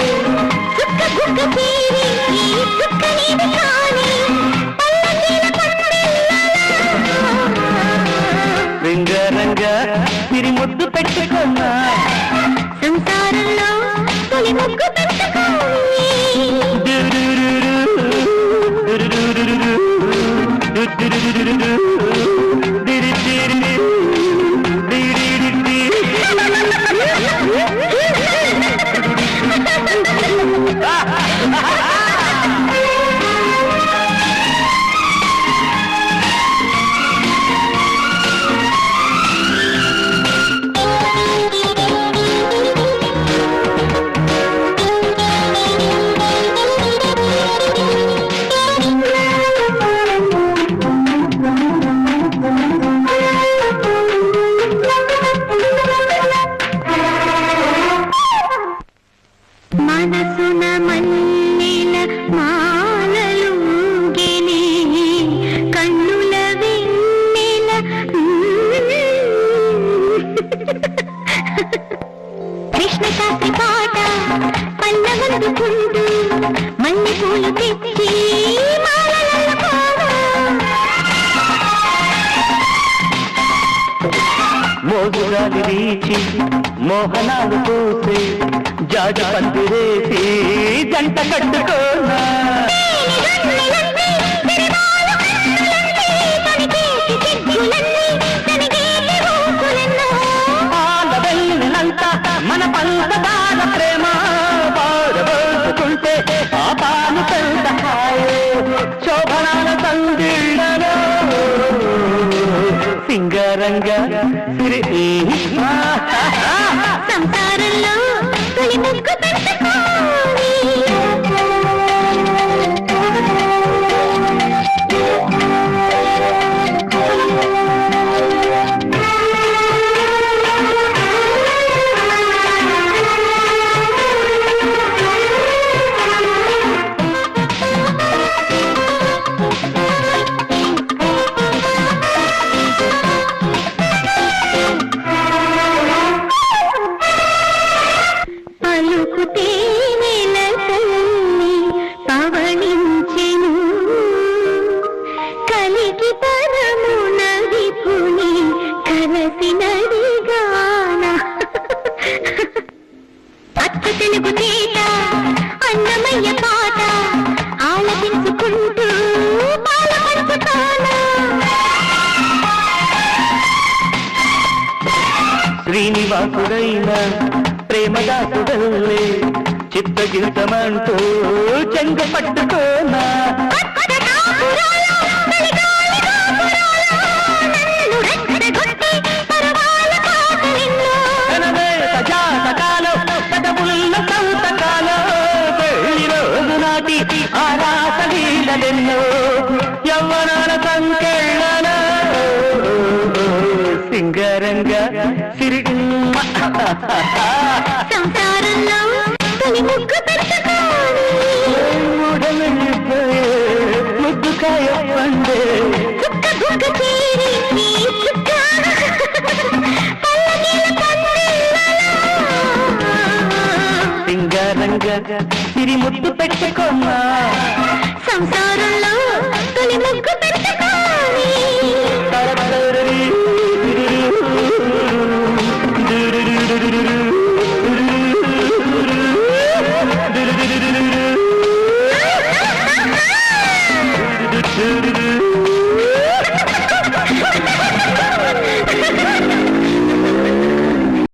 చూడే చుక్క బుక్క తీరి ఈ చుక్క నీది కాని పల్లకీల పందిళ్ళలా. రంగ సిరి ముద్దు పెట్టుకున్నా సంసారంలో తొలి ముగ్గు కృష్ణ శాస్త్రి పాట పల్లవందుకుంటూ మల్లె పూలు తెచ్చి మోగురాలి రీచి మోహనాలు పూసి జాజ పందిరేసి జంట కట్టుకోనా శోభనాల సందిళ్ళలో సింగారంగా సిరి అచ్చ తెలుగు తేట అన్నమయ్య పాట ఆలపించుకుంటూ పాల శ్రీనివాసుడైన ప్రేమదాసుడల్లే చిత్తగీతమంటూ చెంగ పట్టుకోనా లీలెన్నో యవ్వనాల సంకెళ్ళలో సింగరంగా సిరి సంసారంలో తొలి ముగ్గు పెట్టుకో ముద్దుగా తిరి ముద్దు పెట్టుకోమ్మా సంసారంలో తొలి ముగ్గు పెట్టుకోవాలి.